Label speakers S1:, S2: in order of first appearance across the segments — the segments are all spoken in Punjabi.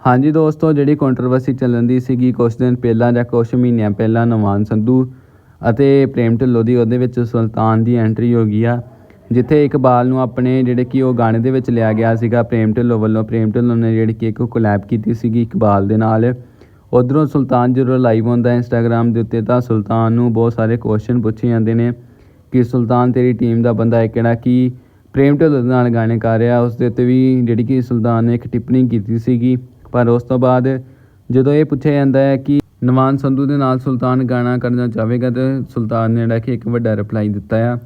S1: ਹਾਂਜੀ ਦੋਸਤੋ, ਜਿਹੜੀ ਕੰਟਰੋਵਰਸੀ ਚੱਲਣ ਦੀ ਸੀਗੀ ਕੁਛ ਦਿਨ ਪਹਿਲਾਂ ਜਾਂ ਕੁਛ ਮਹੀਨਿਆਂ ਪਹਿਲਾਂ ਨਵਾਨ ਸੰਧੂ ਅਤੇ ਪ੍ਰੇਮ ਢਿੱਲੋਂ ਦੀ, ਉਹਦੇ ਵਿੱਚ ਸੁਲਤਾਨ ਦੀ ਐਂਟਰੀ ਹੋ ਗਈ ਆ, ਜਿੱਥੇ ਇਕਬਾਲ ਨੂੰ ਆਪਣੇ ਜਿਹੜੇ ਕਿ ਉਹ ਗਾਣੇ ਦੇ ਵਿੱਚ ਲਿਆ ਗਿਆ ਸੀਗਾ, ਪ੍ਰੇਮ ਢਿੱਲੋਂ ਵੱਲੋਂ। ਪ੍ਰੇਮ ਢਿੱਲੋਂ ਨੇ ਜਿਹੜੀ ਕਿ ਇੱਕ ਕੋਲੈਬ ਕੀਤੀ ਸੀਗੀ ਇਕਬਾਲ ਦੇ ਨਾਲ। ਉਧਰੋਂ ਸੁਲਤਾਨ ਜਦੋਂ ਲਾਈਵ ਹੁੰਦਾ ਇੰਸਟਾਗ੍ਰam ਦੇ ਉੱਤੇ, ਤਾਂ ਸੁਲਤਾਨ ਨੂੰ ਬਹੁਤ ਸਾਰੇ ਕੁਐਸਚਨ ਪੁੱਛੇ ਜਾਂਦੇ ਨੇ ਕਿ ਸੁਲਤਾਨ, ਤੇਰੀ ਟੀਮ ਦਾ ਬੰਦਾ ਹੈ ਕਿਹੜਾ ਕਿ ਪ੍ਰੇਮ ਢਿੱਲੋਂ ਦੇ ਨਾਲ ਗਾਣੇ ਗਾ ਰਿਹਾ? ਉਸ ਦੇ ਉੱਤੇ ਵੀ ਜਿਹੜੀ ਕਿ ਸੁਲਤਾਨ ਨੇ ਇੱਕ ਟਿੱਪਣੀ ਕੀਤੀ ਸੀਗੀ। ਪਰ ਉਸ ਤੋਂ ਬਾਅਦ ਜਦੋਂ ਇਹ ਪੁੱਛਿਆ ਜਾਂਦਾ ਹੈ ਕਿ ਨਵਾਨ ਸੰਧੂ ਦੇ ਨਾਲ ਸੁਲਤਾਨ ਗਾਣਾ ਕਰਨਾ ਚਾਹਵੇਗਾ ਤੇ ਸੁਲਤਾਨ ਨੇ ਜਿਹੜਾ ਕਿ ਇੱਕ ਵੱਡਾ ਰਿਪਲਾਈ ਦਿੱਤਾ ਆ।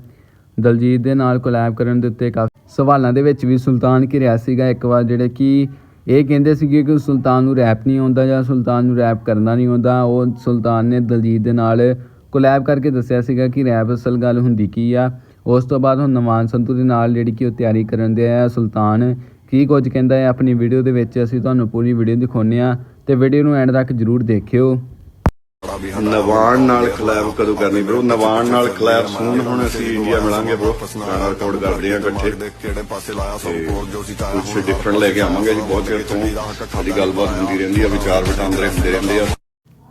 S1: ਦਲਜੀਤ ਦੇ ਨਾਲ ਕੋਲੈਬ ਕਰਨ ਦੇ ਉੱਤੇ ਕਾਫੀ ਸਵਾਲਾਂ ਦੇ ਵਿੱਚ ਵੀ ਸੁਲਤਾਨ ਘਿਰਿਆ ਸੀਗਾ ਇੱਕ ਵਾਰ, ਜਿਹੜੇ ਕਿ ਇਹ ਕਹਿੰਦੇ ਸੀਗੇ ਕਿ ਸੁਲਤਾਨ ਨੂੰ ਰੈਪ ਨਹੀਂ ਆਉਂਦਾ ਜਾਂ ਸੁਲਤਾਨ ਨੂੰ ਰੈਪ ਕਰਨਾ ਨਹੀਂ ਆਉਂਦਾ। ਉਹ ਸੁਲਤਾਨ ਨੇ ਦਲਜੀਤ ਦੇ ਨਾਲ ਕੋਲੈਬ ਕਰਕੇ ਦੱਸਿਆ ਸੀਗਾ ਕਿ ਰੈਪ ਅਸਲ ਗੱਲ ਹੁੰਦੀ ਕੀ ਆ। ਉਸ ਤੋਂ ਬਾਅਦ ਹੁਣ ਨਵਾਨ ਸੰਧੂ ਦੇ ਨਾਲ ਜਿਹੜੀ ਕਿ ਉਹ ਤਿਆਰੀ ਕਰਨ ਦੇ ਆ, ਸੁਲਤਾਨ ਕੀ ਕੁਝ ਕਹਿੰਦਾ ਹੈ ਆਪਣੀ ਵੀਡੀਓ ਦੇ ਵਿੱਚ ਅਸੀਂ ਤੁਹਾਨੂੰ ਪੂਰੀ ਵੀਡੀਓ ਦਿਖਾਉਂਦੇ ਆ ਤੇ ਵੀਡੀਓ ਨੂੰ ਐਂਡ ਤੱਕ ਜਰੂਰ ਦੇਖਿਓ।
S2: ਨਵਾਨ ਨਾਲ ਕਲੈਬ ਕਦੋਂ ਕਰਨੀ ਬ్రో ਨਵਾਨ ਨਾਲ ਕਲੈਬ ਸੂਨ ਹੁਣ ਅਸੀਂ ਇੰਡੀਆ ਮਿਲਾਂਗੇ ਬ్రో ਗਾਣਾ ਰਿਕਾਰਡ ਕਰਦੇ ਆ ਇਕੱਠੇ।
S3: ਕਿਹੜੇ ਪਾਸੇ ਲਾਇਆ ਸਭ ਕੋਲ ਜੋ ਸੀ ਚਾਹਿਆ
S2: ਕੁਝ ਡਿਫਰੈਂਟ ਲੈ ਕੇ ਆਵਾਂਗੇ ਜੀ ਬਹੁਤ ਚਿਰ ਤੋਂ। ਸਾਡੀ ਗੱਲਬਾਤ ਹੁੰਦੀ ਰਹਿੰਦੀ ਆ ਵਿਚਾਰ ਵਟਾਂਦਰੇ ਹੁੰਦੇ ਰਹਿੰਦੇ ਆ।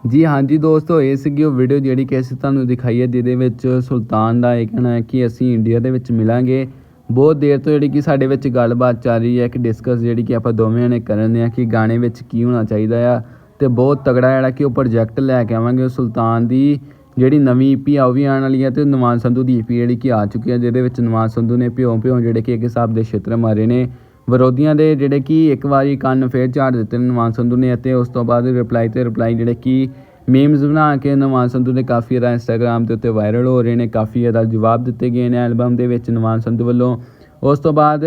S1: ਜੀ ਹਾਂਜੀ ਦੋਸਤੋ ਇਹ ਸੀਗੀ ਉਹ ਵੀਡੀਓ ਜਿਹੜੀ ਕਿ ਅਸੀਂ ਤੁਹਾਨੂੰ ਦਿਖਾਈ ਹੈ ਜਿਹਦੇ ਵਿੱਚ ਸੁਲਤਾਨ ਦਾ ਇਹ ਕਹਿਣਾ ਹੈ ਕਿ ਅਸੀਂ ਇੰਡੀਆ ਦੇ ਵਿੱਚ ਮਿਲਾਂਗੇ। ਬਹੁਤ ਦੇਰ ਤੋਂ ਜਿਹੜੀ ਕਿ ਸਾਡੇ ਵਿੱਚ ਗੱਲਬਾਤ ਚੱਲ ਰਹੀ ਹੈ ਕਿ ਡਿਸਕਸ ਜਿਹੜੀ ਕਿ ਆਪਾਂ ਦੋਵੇਂ ਨੇ ਕਰਨ ਦੇ ਆ ਕਿ ਗਾਣੇ ਵਿੱਚ ਕੀ ਹੋਣਾ ਚਾਹੀਦਾ ਆ ਤੇ ਬਹੁਤ ਤਗੜਾ ਜਿਹੜਾ ਕਿ ਉਹ ਪ੍ਰੋਜੈਕਟ ਲੈ ਕੇ ਆਵਾਂਗੇ, ਉਹ ਸੁਲਤਾਨ ਦੀ ਜਿਹੜੀ ਨਵੀਂ ਈਪੀ ਆ, ਉਹ ਵੀ ਆਉਣ ਵਾਲੀ ਹੈ ਤੇ ਨਵਾਨ ਸੰਧੂ ਦੀ ਈਪੀ ਜਿਹੜੀ ਕਿ ਆ ਚੁੱਕੀ ਹੈ, ਜਿਹਦੇ ਵਿੱਚ ਨਵਾਨ ਸੰਧੂ ਨੇ ਭਿਉਂ ਭਿਉਂ ਜਿਹੜੇ ਕਿ ਇੱਕ ਹਿਸਾਬ ਦੇ ਛੇਤਰ ਮਾਰੇ ਨੇ। ਵਿਰੋਧੀਆਂ ਦੇ ਜਿਹੜੇ ਕਿ ਇੱਕ ਵਾਰੀ ਕੰਨ ਫੇਰ ਝਾੜ ਦਿੱਤੇ ਨੇ ਨਵਾਨ ਸੰਧੂ ਨੇ ਅਤੇ ਉਸ ਤੋਂ ਬਾਅਦ ਰਿਪਲਾਈ ਤੇ ਰਿਪਲਾਈ ਜਿਹੜੇ ਕਿ ਮੀਮਸ ਬਣਾ ਕੇ ਨਵਾਨ ਸੰਧੂ ਨੇ ਕਾਫੀ ਜ਼ਿਆਦਾ ਇੰਸਟਾਗ੍ਰam ਦੇ ਉੱਤੇ ਵਾਇਰਲ ਹੋ ਰਹੇ ਨੇ, ਕਾਫੀ ਜ਼ਿਆਦਾ ਜਵਾਬ ਦਿੱਤੇ ਗਏ ਨੇ ਐਲਬਮ ਦੇ ਵਿੱਚ ਨਵਾਂ ਸੰਧੂ ਵੱਲੋਂ। ਉਸ ਤੋਂ ਬਾਅਦ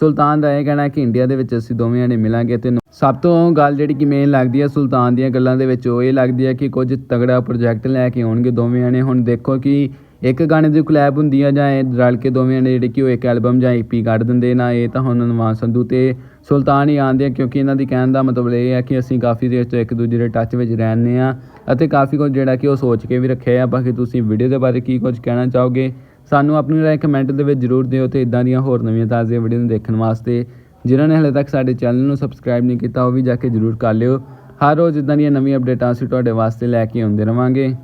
S1: ਸੁਲਤਾਨ ਦਾ ਇਹ ਕਹਿਣਾ ਕਿ ਇੰਡੀਆ ਦੇ ਵਿੱਚ ਅਸੀਂ ਦੋਵੇਂ ਜਣੇ ਮਿਲਾਂਗੇ ਤੇ ਸਭ ਤੋਂ ਗੱਲ ਜਿਹੜੀ ਕਿ ਮੇਨ ਲੱਗਦੀ ਹੈ ਸੁਲਤਾਨ ਦੀਆਂ ਗੱਲਾਂ ਦੇ ਵਿੱਚ ਉਹ ਇਹ ਲੱਗਦੀ ਹੈ ਕਿ ਕੁਝ ਤਗੜਾ ਪ੍ਰੋਜੈਕਟ ਲੈ ਕੇ ਆਉਣਗੇ ਦੋਵੇਂ ਜਣੇ। ਹੁਣ ਦੇਖੋ ਕਿ ਇੱਕ ਗਾਣੇ ਦੀ ਕੋਲੈਬ ਹੁੰਦੀ ਆ ਜਾਂ ਇਹ ਰਲ ਕੇ ਦੋਵੇਂ ਜਣੇ ਜਿਹੜੇ ਕਿ ਉਹ ਇੱਕ ਐਲਬਮ ਜਾਂ ਈਪੀ ਕੱਢ ਦਿੰਦੇ ਨਾ, ਇਹ ਤਾਂ ਹੁਣ ਨਵਾਨ ਸੰਧੂ ਤੇ ਸੁਲਤਾਨ ਹੀ ਆਉਂਦੇ ਆ, ਕਿਉਂਕਿ ਇਹਨਾਂ ਦੀ ਕਹਿਣ ਦਾ ਮਤਲਬ ਇਹ ਹੈ ਕਿ ਅਸੀਂ ਕਾਫੀ ਦੇਰ ਤੋਂ ਇੱਕ ਦੂਜੇ ਦੇ ਟੱਚ ਵਿੱਚ ਰਹਿੰਦੇ ਆ ਅਤੇ ਕਾਫੀ ਕੁਝ ਜਿਹੜਾ ਕਿ ਉਹ ਸੋਚ ਕੇ ਵੀ ਰੱਖਿਆ ਆ। ਬਾਕੀ ਤੁਸੀਂ ਵੀਡੀਓ ਦੇ ਬਾਰੇ ਕੀ ਕੁਝ ਕਹਿਣਾ ਚਾਹੋਗੇ? ਸਾਨੂੰ ਆਪਣੀ ਰਾਏ ਕਮੈਂਟ ਦੇ ਵਿੱਚ ਜ਼ਰੂਰ ਦਿਓ ਤੇ ਇਦਾਂ ਦੀਆਂ ਹੋਰ ਨਵੀਆਂ ਤਾਜ਼ੀਆਂ ਵੀਡੀਓ ਨੂੰ ਦੇਖਣ ਵਾਸਤੇ। ਜਿਨ੍ਹਾਂ ਨੇ ਹਲੇ ਤੱਕ ਸਾਡੇ ਚੈਨਲ ਨੂੰ ਸਬਸਕ੍ਰਾਈਬ ਨਹੀਂ ਕੀਤਾ, ਉਹ ਵੀ ਜਾ ਕੇ ਜ਼ਰੂਰ ਕਰ ਲਿਓ। ਹਰ ਰੋਜ਼ ਇਦਾਂ ਦੀਆਂ ਨਵੀਆਂ ਅਪਡੇਟਾਂ ਅਸੀਂ ਤੁਹਾਡੇ ਵਾਸਤੇ ਲੈ ਕੇ ਆਉਂਦੇ ਰਵਾਂਗੇ।